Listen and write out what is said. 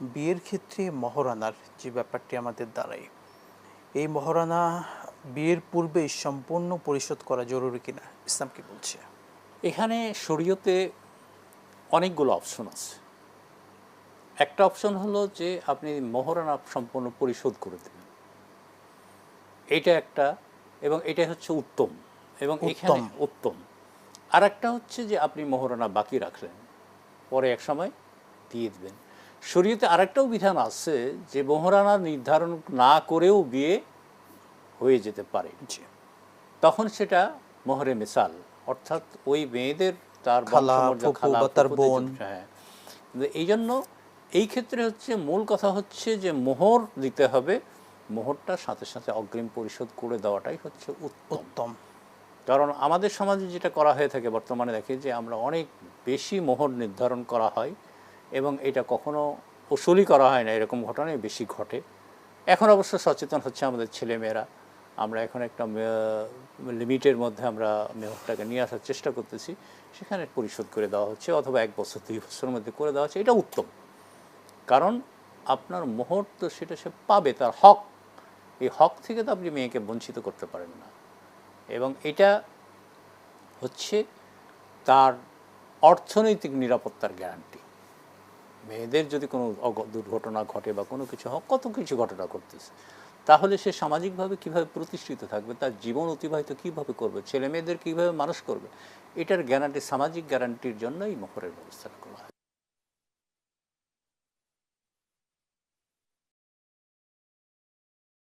বিয়ের ক্ষেত্রে মহারানার যে ব্যাপারটি আমাদের দাঁড়ায় এই মহারানা বিয়ের পূর্বে সম্পূর্ণ পরিশোধ করা জরুরি কিনা ইসলাম কি বলছে? এখানে শরীয়তে অনেকগুলো অপশন আছে। একটা অপশন হলো যে আপনি মহারানা সম্পূর্ণ পরিশোধ করে দেবেন। এটা একটা এবং এটা হচ্ছে উত্তম এবং এখানে উত্তম। উত্তম আর একটা হচ্ছে যে আপনি মহারানা বাকি রাখলেন পরে এক সময় দিয়ে দেবেন। শরীয়তে আরেকটাও বিধান আছে যে মহারানা নির্ধারণ না করেও বিয়ে হয়ে যেতে পারে। তখন সেটা মোহরে মিসাল অর্থাৎ ওই মেয়েদের তার তার বোন। হ্যাঁ এই জন্য এই ক্ষেত্রে হচ্ছে মূল কথা হচ্ছে যে মোহর দিতে হবে মোহরটা সাথে সাথে অগ্রিম পরিশোধ করে দেওয়াটাই হচ্ছে উত্তম। কারণ আমাদের সমাজে যেটা করা হয়ে থাকে বর্তমানে দেখি যে আমরা অনেক বেশি মোহর নির্ধারণ করা হয় এবং এটা কখনো উসুলি করা হয় না, এরকম ঘটনাই বেশি ঘটে। এখন অবশ্য সচেতন হচ্ছে আমাদের ছেলেমেয়েরা। আমরা এখন একটা লিমিটের মধ্যে আমরা মেহরটাকে নিয়ে আসার চেষ্টা করতেছি। সেখানে পরিশোধ করে দেওয়া হচ্ছে অথবা এক বছর, দুই বছরের মধ্যে করে দেওয়া হচ্ছে। এটা উত্তম। কারণ আপনার মোহর তো সেটা সে পাবে, তার হক। এই হক থেকে তো আপনি মেয়েকে বঞ্চিত করতে পারেন না। এবং এটা হচ্ছে তার অর্থনৈতিক নিরাপত্তার গ্যারান্টি। মেয়েদের যদি কোনো দুর্ঘটনা ঘটে বা কোনো কিছু হোক, কত কিছু ঘটনা ঘটতেছে। তাহলে সে সামাজিকভাবে কীভাবে প্রতিষ্ঠিত থাকবে, তার জীবন অতিবাহিত কীভাবে করবে ছেলে মেয়েদের কীভাবে মানুষ করবে, এটার গ্যারান্টি, সামাজিক গ্যারান্টির জন্যই মোহরের ব্যবস্থা করা হয়।